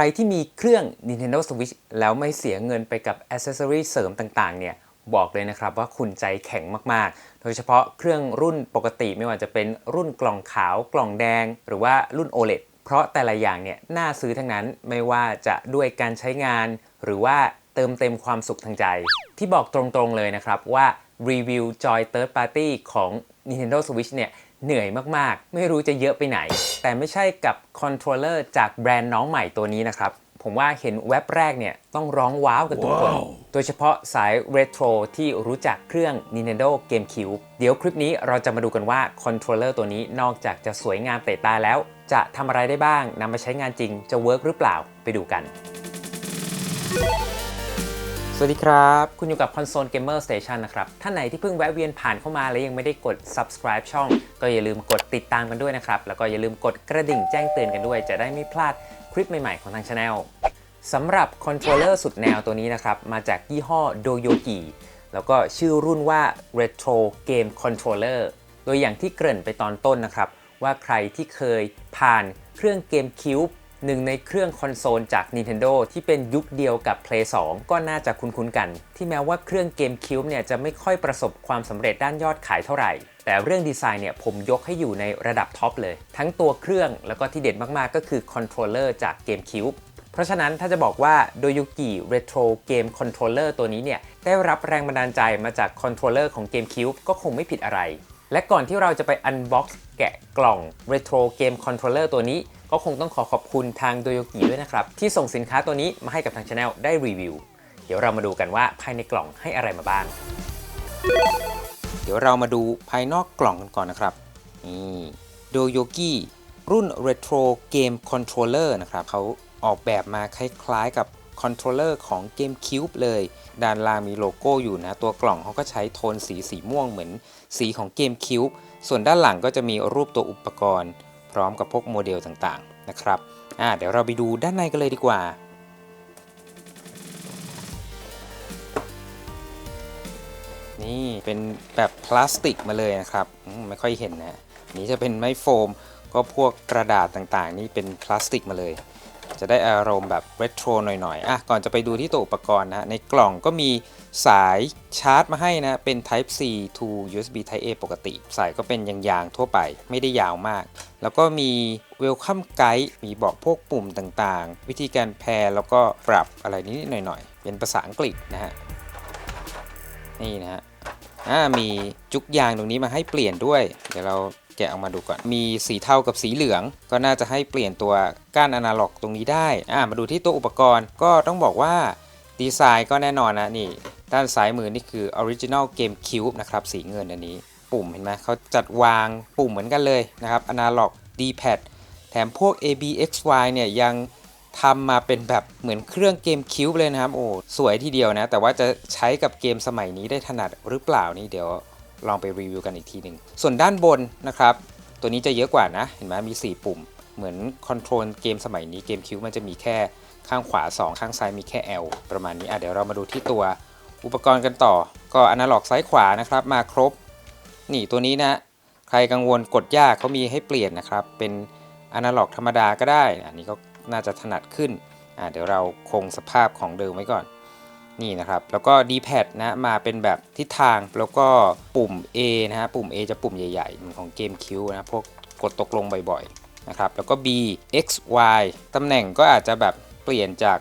รที่มีเครื่อง Nintendo Switch แล้วไม่เสียเงินไปกับอ c เซ s o r y เสริมต่างๆ เนี่ยบอกเลยนะครับว่าคุณใจแข็งมากๆ โดยเฉพาะเครื่องรุ่นปกติไม่ว่าจะเป็นรุ่นกล่องขาวกล่องแดง หรือว่ารุ่น OLED เพราะแต่ละอย่างเนี่ยน่าซื้อทั้งนั้นไม่ว่าจะด้วยการใช้งาน หรือว่าเติมเต็มความสุขทางใจ ที่บอกตรงๆเลยนะครับว่ารีวิว Joy Third Party ของ Nintendo Switch เนี่ย เหนื่อยมากๆ ไม่รู้จะเยอะไปไหน แต่ไม่ใช่กับคอนโทรลเลอร์จากแบรนด์น้องใหม่ตัวนี้นะครับ ผมว่าเห็นเว็บแรกเนี่ยต้องร้องว้าวกันทุกคน โดยเฉพาะสายเรโทรที่รู้จักเครื่อง Nintendo GameCube เดี๋ยวคลิปนี้เราจะมาดูกันว่าคอนโทรลเลอร์ตัวนี้นอกจากจะสวยงามเตะตาแล้ว จะทำอะไรได้บ้างนำมาใช้งานจริงจะเวิร์กหรือเปล่าไปดูกัน สวัสดีครับ คุณอยู่กับ Console Gamer Station นะครับ ท่านไหนที่เพิ่งแวะเวียนผ่านเข้ามาและยังไม่ได้กด subscribe ช่อง ก็อย่าลืมกดติดตามกันด้วยนะครับ แล้วก็อย่าลืมกดกระดิ่งแจ้งเตือนกันด้วย จะได้ไม่พลาดคลิปใหม่ๆของทางช anel สำหรับคอนโทรลเลอร์สุดแนวตัวนี้นะครับ มาจากยี่ห้อ Doyogi แล้วก็ชื่อรุ่นว่า Retro Game Controller โดยอย่างที่เกริ่นไปตอนต้นนะครับ ว่าใครที่เคยผ่านเครื่องเกมคิวบ หนึ่งในเครื่องคอนโซลจาก Nintendo ที่เป็นยุคเดียวกับ Play 2 ก็น่าจะคุ้นๆกัน ที่แม้ว่าเครื่องเกมคิวบเนี่ยจะไม่ค่อยประสบความสำเร็จด้านยอดขายเท่าไหร่ แต่เรื่องดีไซน์เนี่ยผมยกให้อยู่ในระดับท็อปเลย ทั้งตัวเครื่องแล้วก็ที่เด็ดมากๆ ก็คือคอนโทรลเลอร์จากเกมคิวบเพราะฉะนั้นถ้าจะบอกว่าโดยุกิ Retro Game Controller ตัวนี้เนี่ยได้รับแรงบันดาลใจมาจากคอนโทรลเลอร์ของเกมคิวบก็คงไม่ผิดอะไร และก่อนที่เราจะไปอันบ็อกซ์แกะกล่อง Retro Game Controller ตัวนี้ ก็คงต้องขอขอบคุณทางโดโยกิด้วยนะครับ ที่ส่งสินค้าตัวนี้มาให้กับทางช anel ได้รีวิว เดี๋ยวเรามาดูกันว่าภายในกล่องให้อะไรมาบ้าง เดี๋ยวเรามาดูภายนอกกล่องกันก่อนนะครับนี่โดโยกิรุ่น Retro Game Controller นะครับเขาออกแบบมาคล้ายๆกับคอนโทรลเลอร์ของ GameCube เลย ด้านล่างมีโลโก้อยู่นะ ตัวกล่องเขาก็ใช้โทนสีสีม่วงเหมือนสีของ GameCube ส่วนด้านหลังก็จะมีรูปตัวอุปกรณ์ ร้อมกับพวกโมเดลต่างๆนะครับอ่าเดี๋ยวเราไปดูด้านในกันเลยดีกว่านี่เป็นแบบพลาสติกมาเลยนะครับไม่ค่อยเห็นนะนี้จะเป็นไม้โฟม ก็พวกกระดาษต่างๆ นี่เป็นพลาสติกมาเลย จะได้อารมณ์แบบเรโทรหน่อยๆอะก่อนจะไปดูที่ตัวอุปกรณ์นะในกล่องก็มีสายชาร์จมาให้นะ เป็น Type C to USB Type A ปกติ สายก็เป็นยางๆทั่วไปไม่ได้ยาวมาก แล้วก็มี Welcome Guide มีบอกพวกปุ่มต่างๆ วิธีการแพร์แล้วก็ปรับอะไรนิดๆหน่อยๆ เป็นภาษาอังกฤษนะฮะ นี่นะฮะ อ่ามีจุกยางตรงนี้มาให้เปลี่ยนด้วย เดี๋ยวเราแกะออกมาดูก่อน มีสีเทากับสีเหลือง ก็น่าจะให้เปลี่ยนตัวก้านอนาล็อกตรงนี้ได้อ่ามาดูที่ตัวอุปกรณ์ก็ต้องบอกว่าดีไซน์ก็แน่นอนนะนี่ ด้านซ้ายมือนี่คือ Original Game Cube นะครับสีเงินอันนี้ ปุ่มเห็นไหมเขาจัดวางปุ่มเหมือนกันเลยนะครับอนาล็อก D-pad แถมพวก ABXY เนี่ยยัง ทำมาเป็นแบบเหมือนเครื่องเกมคิวบเลยนะครับ โอ้สวยทีเดียวนะ แต่ว่าจะใช้กับเกมสมัยนี้ได้ถนัดหรือเปล่านี่เดี๋ยวลองไปรีวิวกันอีกทีหนึ่งส่วนด้านบนนะครับ ตัวนี้จะเยอะกว่านะ เห็นไหมมี 4 ปุ่ม เหมือนคอนโทรลเกมสมัยนี้เกมคิวมันจะมีแค่ข้างขวา 2 ข้างซ้ายมีแค่ L ประมาณนี้อะเดี๋ยวเรามาดูที่ตัวอุปกรณ์กันต่อ ก็อนาล็อกซ้ายขวานะครับ มาครบ นี่ตัวนี้นะ ใครกังวลกดยากเขามีให้เปลี่ยนนะครับ เป็นอนาล็อกธรรมดาก็ได้ อันนี้ก็ น่าจะถนัดขึ้นเดี๋ยวเราคงสภาพของเดิมไว้ก่อนนี่นะครับ แล้วก็ D-pad นะมาเป็นแบบทิศทางแล้วก็ปุ่ม A นะฮะปุ่ม A จะปุ่มใหญ่ๆเหมือนของเกมคิวนะพวกกดตกลงบ่อยๆนะครับแล้วก็ B X Y ตำแหน่งก็อาจจะแบบเปลี่ยนจาก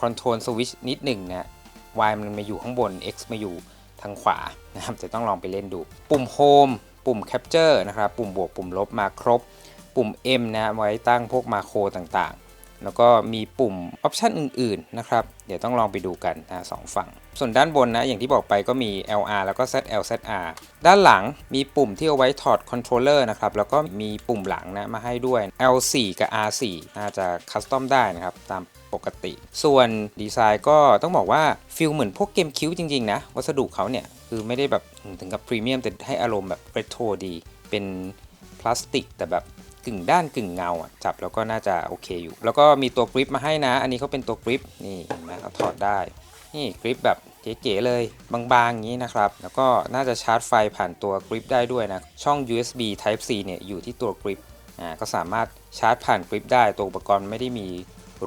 Control Switch นิดหนึ่งนะ Y มันมาอยู่ข้างบน X มาอยู่ทางขวานะครับจะต้องลองไปเล่นดู ปุ่ม Home ปุ่ม Capture นะครับปุ่มบวกปุ่มลบมาครบ ปุ่ม M นะไว้ตั้งพวกมาโครต่าง แล้วก็มีปุ่มออปชันอื่นๆนะครับเดี๋ยวต้องลองไปดูกันนะสองฝั่ง ส่วนด้านบนนะอย่างที่บอกไปก็มี LR แล้วก็ ZL ZR ด้านหลังมีปุ่มที่เอาไว้ถอดคอนโทรลเลอร์นะครับแล้วก็มีปุ่มหลังนะมาให้ด้วย L4 กับ R4 น่าจะคัสตอมได้นะครับตามปกติ ส่วนดีไซน์ก็ต้องบอกว่าฟิลเหมือนพวกเกมคิวจริงๆนะวัสดุเขาเนี่ยคือไม่ได้แบบถึงกับพรีเมียมแต่ให้อารมณ์แบบเรโทรดี เป็นพลาสติกแต่แบบ กึ่งด้านกึ่งเงาอะจับแล้วก็น่าจะโอเคอยู่ แล้วก็มีตัวกริปมาให้นะ อันนี้เขาเป็นตัวกริปนี่นไหมเราถอดได้ นี่กริปแบบเก๋ๆเลยบางๆอย่างนี้นะครับ แล้วก็น่าจะชาร์จไฟผ่านตัวกริปได้ด้วยนะ ช่อง USB Type C เนี่ยอยู่ที่ตัวกริปอ่าก็สามารถชาร์จผ่านกริปได้ตัวอุปกรณ์ไม่ได้มี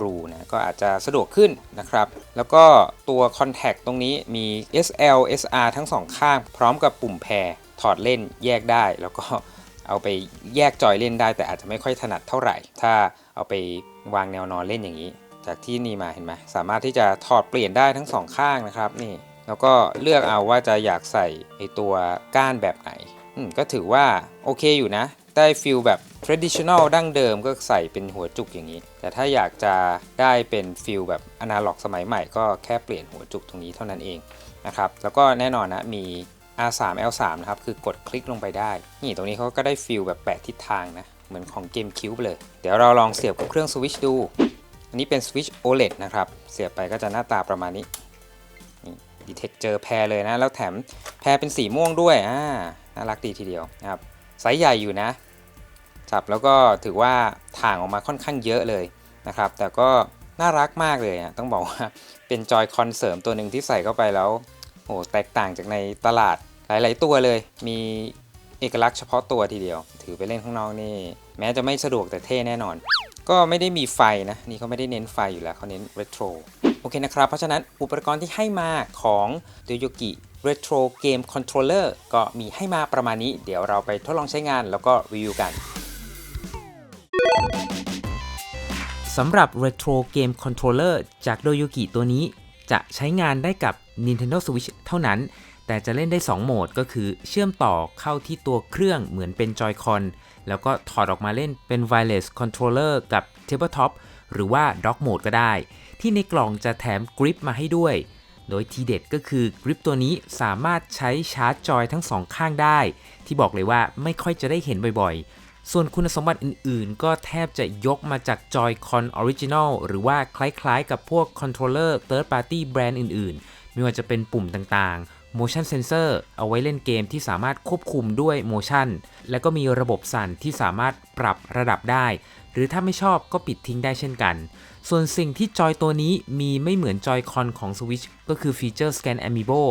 รูนะก็อาจจะสะดวกขึ้นนะครับ แล้วก็ตัว Contact ตรงนี้มี SL SR ทั้งสองข้าง พร้อมกับปุ่มแพรถอดเล่นแยกได้แล้วก็ เอาไปแยกจอยเล่นได้ แต่อาจจะไม่ค่อยถนัดเท่าไหร่ ถ้าเอาไปวางแนวนอนเล่นอย่างนี้ จากที่นี่มาเห็นไหมสามารถที่จะถอดเปลี่ยนได้ทั้งสองข้างนะครับนี่แล้วก็เลือกเอาว่าจะอยากใส่ไอตัวก้านแบบไหนก็ถือว่าโอเคอยู่นะ ได้ฟิลแบบ traditional ดั้งเดิมก็ใส่เป็นหัวจุกอย่างนี้ แต่ถ้าอยากจะได้เป็นฟิลแบบอนาล็อกสมัยใหม่ ก็แค่เปลี่ยนหัวจุกตรงนี้เท่านั้นเองนะครับ แล้วก็แน่นอนนะมี R3 L3 นะครับ คือกดคลิกลงไปได้ นี่ตรงนี้เขาก็ได้ฟิลแบบแปดทิศทางนะ เหมือนของเกมคิวเลย เดี๋ยวเราลองเสียบกับเครื่องสวิชดู อันนี้เป็นสวิช OLED นะครับ เสียบไปก็จะหน้าตาประมาณนี้นี่ดีเทคเจอแพรเลยนะ แล้วแถมแพรเป็นสีม่วงด้วยอ่าน่ารักดีทีเดียวนะครับไซส์ใหญ่อยู่นะ จับแล้วก็ถือว่าถ่างออกมาค่อนข้างเยอะเลยนะครับ แต่ก็น่ารักมากเลยอะต้องบอกว่าเป็นจอยคอนเสริมตัวหนึ่งที่ใส่เข้าไปแล้ว โอ้แตกต่างจากในตลาดหลาย ๆ ตัวเลย มีเอกลักษณ์เฉพาะตัวทีเดียว ถือไปเล่นข้างนอกนี่ แม้จะไม่สะดวกแต่เท่แน่นอน ก็ไม่ได้มีไฟนะ นี่เขาไม่ได้เน้นไฟอยู่แล้วเขาเน้นเรโทรโอเคนะครับ เพราะฉะนั้นอุปกรณ์ที่ให้มาของ d o y o g i Retro Game Controller ก็มีให้มาประมาณนี้ เดี๋ยวเราไปทดลองใช้งานแล้วก็รีวิวกันสำหรับ Retro Game Controller จาก Doyogi ตัวนี้ จะใช้งานได้กับ Nintendo Switch เท่านั้น แต่จะเล่นได้ 2 โหมดก็คือเชื่อมต่อเข้าที่ตัวเครื่องเหมือนเป็น Joy-Con แล้วก็ถอดออกมาเล่นเป็น Wireless Controller กับ Tabletop หรือว่า Dock Mode ก็ได้ ที่ในกล่องจะแถมกริปมาให้ด้วย โดยทีเด็ดก็คือกริปตัวนี้สามารถใช้ชาร์จจอยทั้งสองข้างได้ ที่บอกเลยว่าไม่ค่อยจะได้เห็นบ่อยๆส่วนคุณสมบัติอื่นๆ ก็แทบจะยกมาจาก Joy-Con Original หรือว่าคล้ายๆ กับพวก Controller Third Party แบรนด์อื่นๆ ไม่ว่าจะเป็นปุ่มต่างๆ Motion Sensor เอาไว้เล่นเกมที่สามารถควบคุมด้วย Motion และก็มีระบบสั่นที่สามารถปรับระดับได้ หรือถ้าไม่ชอบก็ปิดทิ้งได้เช่นกัน ส่วนสิ่งที่จอยตัวนี้มีไม่เหมือนจอยคอนของ Switch ก็คือฟีเจอร์ Scan Amiibo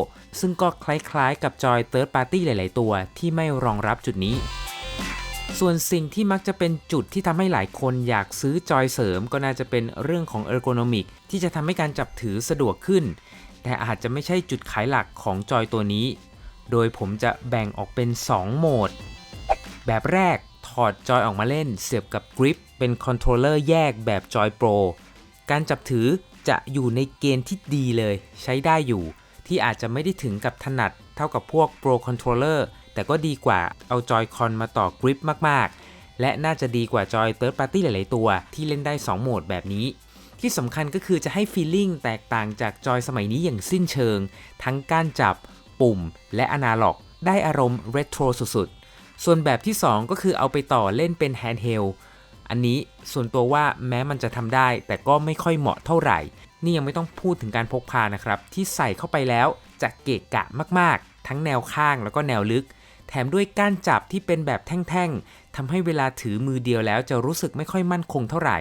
ซึ่งก็คล้ายๆ กับจอย Third Party หลาย ๆ ตัวที่ไม่รองรับจุดนี้ส่วนสิ่งที่มักจะเป็นจุดที่ทำให้หลายคนอยากซื้อจอยเสริมก็น่าจะเป็นเรื่องของ ergonomic ที่จะทำให้การจับถือสะดวกขึ้น แต่อาจจะไม่ใช่จุดขายหลักของจอยตัวนี้ โดยผมจะแบ่งออกเป็น 2 โหมด แบบแรกถอดจอยออกมาเล่นเสียบกับกริปเป็นคอนโทรลเลอร์แยกแบบจอยโปรการจับถือจะอยู่ในเกณฑ์ที่ดีเลย ใช้ได้อยู่ ที่อาจจะไม่ได้ถึงกับถนัดเท่ากับพวก Pro Controller แต่ก็ดีกว่าเอาจอยคอนมาต่อกริปมาก ๆ และน่าจะดีกว่าจอย Third Party หลาย ๆ ตัวที่เล่นได้ 2 โหมดแบบนี้ ที่สำคัญก็คือจะให้ฟีลลิ่งแตกต่างจากจอยสมัยนี้อย่างสิ้นเชิง ทั้งการจับ ปุ่ม และอนาล็อก ได้อารมณ์เรโทรสุดๆ ส่วนแบบที่ 2 ก็คือเอาไปต่อเล่นเป็นแฮนด์เฮลอันนี้ส่วนตัวว่าแม้มันจะทำได้ แต่ก็ไม่ค่อยเหมาะเท่าไหร่ นี่ยังไม่ต้องพูดถึงการพกพานะครับ ที่ใส่เข้าไปแล้วจะเกะกะมากๆ ทั้งแนวข้างแล้วก็แนวลึก แถมด้วยก้านจับที่เป็นแบบแท่งๆทำให้เวลาถือมือเดียวแล้วจะรู้สึกไม่ค่อยมั่นคงเท่าไหร่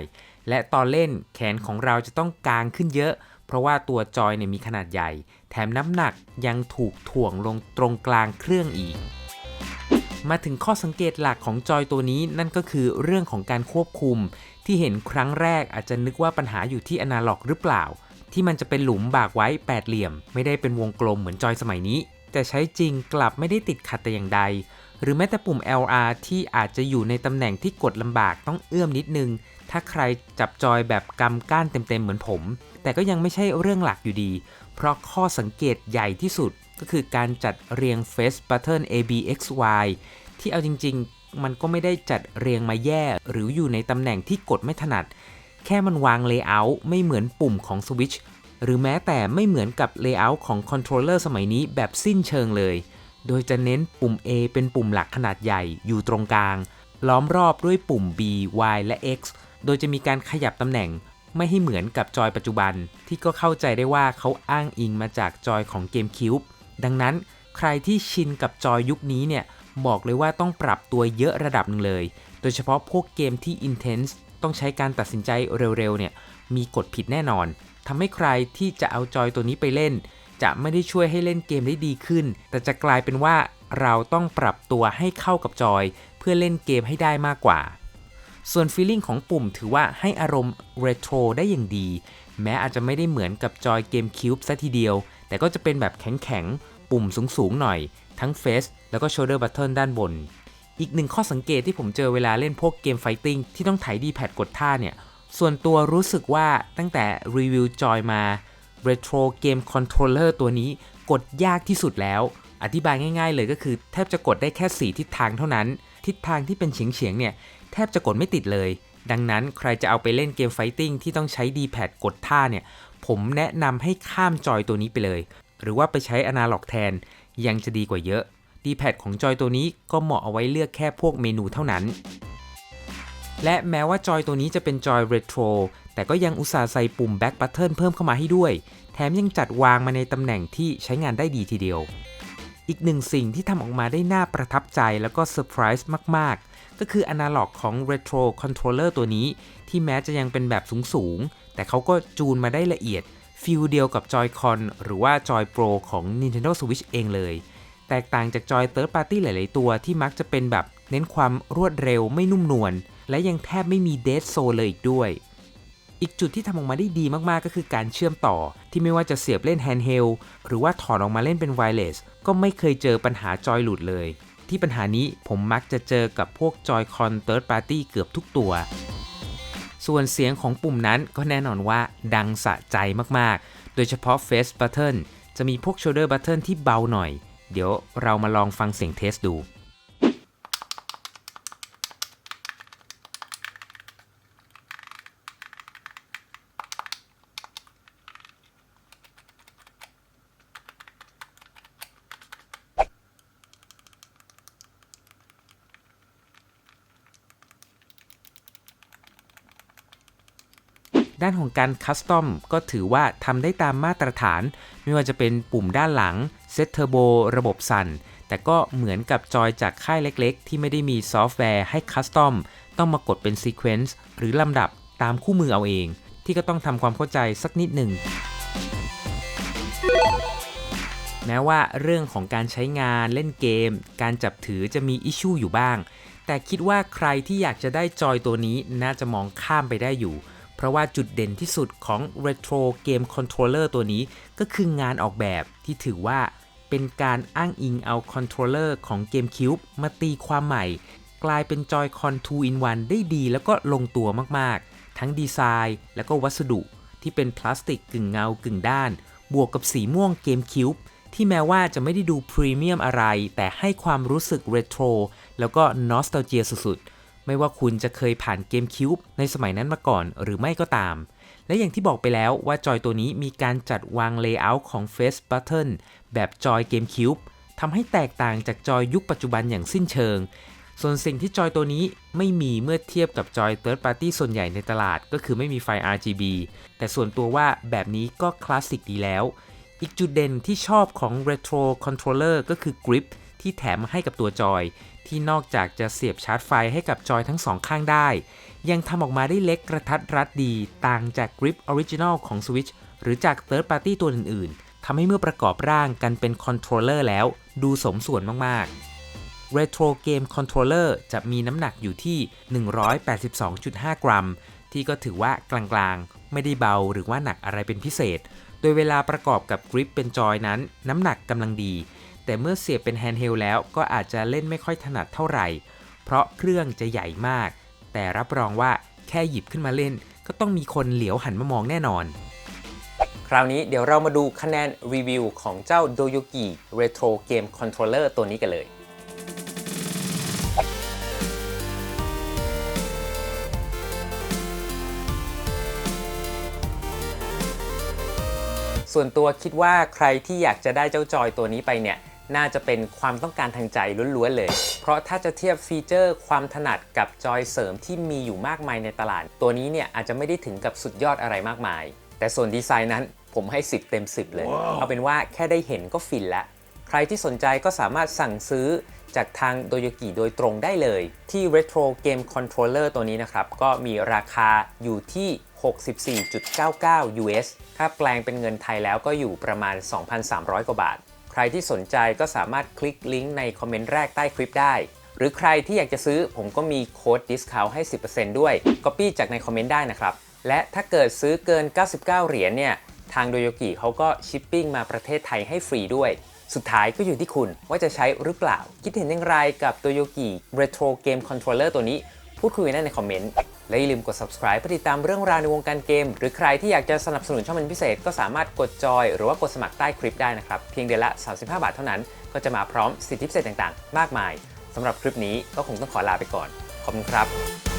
และตอนเล่นแขนของเราจะต้องกางขึ้นเยอะ เพราะว่าตัวจอยเนี่ยมีขนาดใหญ่ แถมน้ำหนักยังถูกถ่วงลงตรงกลางเครื่องอีก มาถึงข้อสังเกตหลักของจอยตัวนี้นั่นก็คือเรื่องของการควบคุม ที่เห็นครั้งแรกอาจจะนึกว่าปัญหาอยู่ที่อนาล็อกหรือเปล่า ที่มันจะเป็นหลุมบากไว้แปดเหลี่ยม ไม่ได้เป็นวงกลมเหมือนจอยสมัยนี้ แต่ใช้จริงกลับไม่ได้ติดขัดแต่อย่างใดหรือแม้แต่ปุ่ม LR ที่อาจจะอยู่ในตำแหน่งที่กดลำบากต้องเอื้อมนิดนึง ถ้าใครจับจอยแบบกำก้านเต็มๆเหมือนผม แต่ก็ยังไม่ใช่เรื่องหลักอยู่ดี เพราะข้อสังเกตใหญ่ที่สุดก็คือการจัดเรียง Face Pattern ABXY ที่เอาจริงๆ มันก็ไม่ได้จัดเรียงมาแย่ หรืออยู่ในตำแหน่งที่กดไม่ถนัด แค่มันวาง Layout ไม่เหมือนปุ่มของ Switch หรือแม้แต่ไม่เหมือนกับ Layout ของ Controller สมัยนี้แบบสิ้นเชิงเลย โดยจะเน้นปุ่ม A เป็นปุ่มหลักขนาดใหญ่อยู่ตรงกลาง ล้อมรอบด้วยปุ่ม B Y และ X โดยจะมีการขยับตำแหน่งไม่ให้เหมือนกับจอยปัจจุบันที่ก็เข้าใจได้ว่าเขาอ้างอิงมาจากจอยของ GameCube ดังนั้นใครที่ชินกับจอยยุคนี้เนี่ยบอกเลยว่าต้องปรับตัวเยอะระดับหนึ่งเลย โดยเฉพาะพวกเกมที่ intense ต้องใช้การตัดสินใจเร็วๆเนี่ยมีกฎผิดแน่นอนทำให้ใครที่จะเอาจอยตัวนี้ไปเล่น จะไม่ได้ช่วยให้เล่นเกมได้ดีขึ้น แต่จะกลายเป็นว่าเราต้องปรับตัวให้เข้ากับจอย เพื่อเล่นเกมให้ได้มากกว่า ส่วนฟีลลิ่งของปุ่มถือว่าให้อารมณ์เรโทรได้อย่างดี แม้อาจจะไม่ได้เหมือนกับจอยเกมคิวบ์ซะทีเดียว แต่ก็จะเป็นแบบแข็งๆ ปุ่มสูงๆหน่อย ทั้งเฟสแล้วก็ shoulder button ด้านบน อีกหนึ่งข้อสังเกตที่ผมเจอเวลาเล่นพวกเกมไฟติ้งที่ต้องไถดีแพดกดท่าเนี่ย ส่วนตัวรู้สึกว่าตั้งแต่รีวิวจอยมา Retro Game Controller ตัวนี้กดยากที่สุดแล้ว อธิบายง่ายๆเลยก็คือแทบจะกดได้แค่ 4 ทิศทางเท่านั้น ทิศทางที่เป็นเฉียงๆเนี่ย แทบจะกดไม่ติดเลย ดังนั้นใครจะเอาไปเล่นเกมไฟติ้งที่ต้องใช้ D-pad กดท่าเนี่ย ผมแนะนำให้ข้ามจอยตัวนี้ไปเลย หรือว่าไปใช้อนาล็อกแทนยังจะดีกว่าเยอะ D-pad ของจอยตัวนี้ก็เหมาะเอาไว้เลือกแค่พวกเมนูเท่านั้น และแม้ว่าจอยตัวนี้จะเป็นจอยเรโทรแต่ก็ยังอุตส่าห์ใส่ปุ่ม Back Button เพิ่มเข้ามาให้ด้วย แถมยังจัดวางมาในตำแหน่งที่ใช้งานได้ดีทีเดียว อีกหนึ่งสิ่งที่ทำออกมาได้น่าประทับใจแล้วก็เซอร์ไพรส์มากๆ ก็คืออนาล็อกของ Retro Controller ตัวนี้ ที่แม้จะยังเป็นแบบสูงๆ แต่เขาก็จูนมาได้ละเอียดฟิลเดียวกับ Joy-Con หรือว่า Joy Pro ของ Nintendo Switch เองเลย แตกต่างจากจอย Third Party หลาย ๆ ตัวที่มักจะเป็นแบบเน้นความรวดเร็วไม่นุ่มนวลและยังแทบไม่มี Dead Zone เลยอีกด้วย อีกจุดที่ทำออกมาได้ดีมาก ๆ ก็คือการเชื่อมต่อ ที่ไม่ว่าจะเสียบเล่นแฮนด์เฮลหรือว่าถอดออกมาเล่นเป็นไวเลสก็ไม่เคยเจอปัญหาจอยหลุดเลย ที่ปัญหานี้ผมมักจะเจอกับพวกจอยคอน Third Party เกือบทุกตัว ส่วนเสียงของปุ่มนั้นก็แน่นอนว่าดังสะใจมากๆ โดยเฉพาะ Face Button จะมีพวก Shoulder Button ที่เบาหน่อย เดี๋ยวเรามาลองฟังเสียงเทสดู การคัสตอมก็ถือว่าทำได้ตามมาตรฐาน ไม่ว่าจะเป็นปุ่มด้านหลังเซตเทอร์โบระบบสั่น แต่ก็เหมือนกับจอยจากค่ายเล็กๆ ที่ไม่ได้มีซอฟต์แวร์ให้คัสตอมต้องมากดเป็นซีเควนซ์หรือลำดับตามคู่มือเอาเอง ที่ก็ต้องทำความเข้าใจสักนิดหนึ่งแม้ว่าเรื่องของการใช้งานเล่นเกม การจับถือจะมีอิชชูอยู่บ้าง แต่คิดว่าใครที่อยากจะได้จอยตัวนี้น่าจะมองข้ามไปได้อยู่ เพราะว่าจุดเด่นที่สุดของ Retro Game Controller ตัวนี้ก็คืองานออกแบบที่ถือว่าเป็นการอ้างอิงเอาคอนโทรลเลอร์ของ GameCube มาตีความใหม่ กลายเป็น Joy-Con 2 in 1ได้ดีแล้วก็ลงตัวมากๆ ทั้งดีไซน์แล้วก็วัสดุที่เป็นพลาสติกกึ่งเงากึ่งด้าน บวกกับสีม่วง GameCube ที่แม้ว่าจะไม่ได้ดูพรีเมียมอะไร แต่ให้ความรู้สึกเรโทรแล้วก็นอสต a เจียสุดๆ ไม่ว่าคุณจะเคยผ่านเกมคิวบในสมัยนั้นมาก่อนหรือไม่ก็ตาม และอย่างที่บอกไปแล้วว่าจอยตัวนี้มีการจัดวางเลเยอร์ของ Face Button แบบจอยเกมคิวบทำให้แตกต่างจากจอยยุคปัจจุบันอย่างสิ้นเชิง ส่วนสิ่งที่จอยตัวนี้ไม่มีเมื่อเทียบกับจอย Third Party ส่วนใหญ่ในตลาดก็คือไม่มีไฟ RGB แต่ส่วนตัวว่าแบบนี้ก็คลาสสิกดีแล้ว อีกจุดเด่นที่ชอบของ Retro Controller ก็คือ Grip ที่แถมมาให้กับตัวจอย ที่นอกจากจะเสียบชาร์จไฟให้กับจอยทั้งสองข้างได้ ยังทำออกมาได้เล็กกระทัดรัดดีต่างจาก Grip Original ของ Switch หรือจาก Third Party ตัวอื่นๆทำให้เมื่อประกอบร่างกันเป็นคอนโทรลเลอร์แล้ว ดูสมส่วนมากๆ Retro Game Controller จะมีน้ำหนักอยู่ที่ 182.5 กรัม ที่ก็ถือว่ากลางๆ ไม่ได้เบาหรือว่าหนักอะไรเป็นพิเศษ โดยเวลาประกอบกับกริปเป็นจอยนั้น น้ำหนักกำลังดี แต่เมื่อเสียบเป็นแฮนด์เฮลแล้วก็อาจจะเล่นไม่ค่อยถนัดเท่าไหร่ เพราะเครื่องจะใหญ่มาก แต่รับรองว่าแค่หยิบขึ้นมาเล่น ก็ต้องมีคนเหลียวหันมามองแน่นอน คราวนี้เดี๋ยวเรามาดูคะแนนรีวิวของเจ้า Doyogi Retro Game Controller ตัวนี้กันเลยส่วนตัวคิดว่าใครที่อยากจะได้เจ้าจอยตัวนี้ไปเนี่ย น่าจะเป็นความต้องการทางใจล้วนๆเลย เพราะถ้าจะเทียบฟีเจอร์ความถนัดกับจอยเสริมที่มีอยู่มากมายในตลาด ตัวนี้เนี่ยอาจจะไม่ได้ถึงกับสุดยอดอะไรมากมาย แต่ส่วนดีไซน์นั้นผมให้ 10 เต็ม 10 เลยเอาเป็นว่าแค่ได้เห็นก็ฟินละใครที่สนใจก็สามารถสั่งซื้อจากทางโดโยกิโดยตรงได้เลย ที่ Retro Game Controller ตัวนี้นะครับ ก็มีราคาอยู่ที่ 64.99 US ถ้าแปลงเป็นเงินไทยแล้วก็อยู่ประมาณ 2,300 กว่าบาท ใครที่สนใจก็สามารถคลิกลิงก์ในคอมเมนต์แรกใต้คลิปได้ หรือใครที่อยากจะซื้อผมก็มีโค้ด discount ให้ 10%ด้วย copy จากในคอมเมนต์ได้นะครับ และถ้าเกิดซื้อเกิน 99 เหรียญเนี่ยทางโดโยกิเขาก็ชิปปิ้งมาประเทศไทยให้ฟรีด้วย สุดท้ายก็อยู่ที่คุณว่าจะใช้หรือเปล่า คิดเห็นอย่างไรกับโดโยกิ Retro Game Controller ตัวนี้ พูดคุยกันได้ในคอมเมนต์ และอย่าลืมกด subscribe เพื่อติดตามเรื่องราวในวงการเกม หรือใครที่อยากจะสนับสนุนช่องเป็นพิเศษ ก็สามารถกดจอยหรือว่ากดสมัครใต้คลิปได้นะครับ เพียงเดือนละ 35 บาทเท่านั้น ก็จะมาพร้อมสิทธิพิเศษต่างๆ มากมายสำหรับคลิปนี้ก็คงต้องขอลาไปก่อน ขอบคุณครับ